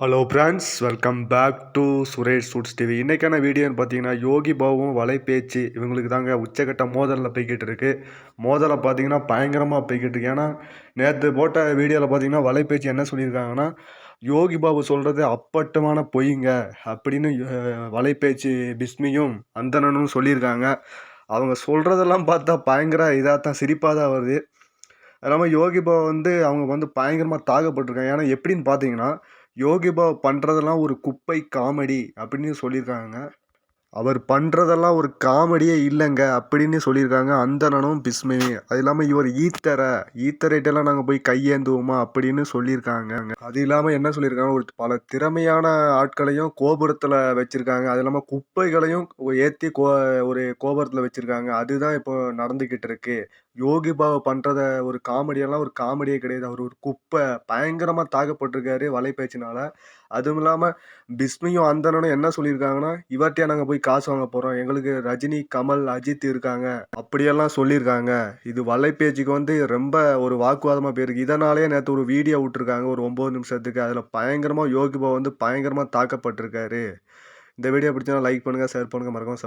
Hello friends welcome back to Suresh suits TV இன்றைக்கான வீடியோன்னு பார்த்தீங்கன்னா யோகி பாபுவும் வலைபேச்சு இவங்களுக்கு தாங்க உச்சக்கட்ட மோதலில் போய்கிட்டு இருக்கு. மோதலை பார்த்தீங்கன்னா பயங்கரமாக போய்கிட்டு இருக்கு. ஏன்னா நேற்று போட்ட வீடியோவில் பார்த்தீங்கன்னா வலைபேச்சு என்ன சொல்லியிருக்காங்கன்னா யோகி பாபு சொல்கிறது அப்பட்டமான பொய்ங்க அப்படின்னு அஹ், வலைபேச்சு பிஸ்மியும் அந்தனனும் சொல்லியிருக்காங்க. அவங்க சொல்கிறதெல்லாம் பார்த்தா பயங்கர இதாக தான் சிரிப்பாக தான் வருது. அது இல்லாமல் யோகி பாபு வந்து அவங்க வந்து பயங்கரமாக தாகப்பட்டிருக்காங்க. ஏன்னா எப்படின்னு பார்த்தீங்கன்னா யோகிபாபு பண்ணுறதெல்லாம் ஒரு குப்பை காமெடி அப்படின்னு சொல்லியிருக்காங்க. அவர் பண்ணுறதெல்லாம் ஒரு காமெடியே இல்லைங்க அப்படின்னு சொல்லியிருக்காங்க அந்தணனும் பிஸ்மையும் அது இல்லாமல் இவர் ஈத்தரை ஈத்தரைட்டெல்லாம் நாங்கள் போய் கையேந்துவோமா அப்படின்னு சொல்லியிருக்காங்க அது இல்லாமல் என்ன சொல்லியிருக்காங்க? ஒரு பல திறமையான ஆட்களையும் கோபுரத்தில் வச்சுருக்காங்க. அது இல்லாமல் குப்பைகளையும் ஏற்றி கோ ஒரு கோபுரத்தில் வச்சுருக்காங்க. அதுதான் இப்போ நடந்துக்கிட்டு இருக்கு. யோகி பாபா பண்ணுறத ஒரு காமெடியெல்லாம் ஒரு காமெடியே கிடையாது. அவர் ஒரு குப்பை பயங்கரமாக தாக்கப்பட்டிருக்காரு வலைபேச்சினால. அதுவும் இல்லாமல் பிஸ்மியும் அந்தனனும் என்ன சொல்லியிருக்காங்கன்னா இவர்கிட்டயே நாங்கள் போய் காசு வாங்க போகிறோம் எங்களுக்கு ரஜினி கமல் அஜித் இருக்காங்க. அப்படியெல்லாம் சொல்லியிருக்காங்க. இது வலைபேச்சுக்கு வந்து ரொம்ப ஒரு வாக்குவாதமாக போயிருக்கு. இதனாலேயே நேற்று ஒரு வீடியோ விட்டுருக்காங்க. ஒரு ஒம்பது நிமிஷத்துக்கு. அதில் பயங்கரமாக யோகிபா வந்து பயங்கரமாக தாக்கப்பட்டிருக்காரு. இந்த வீடியோ பிடிச்சா லைக் பண்ணுங்கள் ஷேர் பண்ணுங்கள் மறக்காம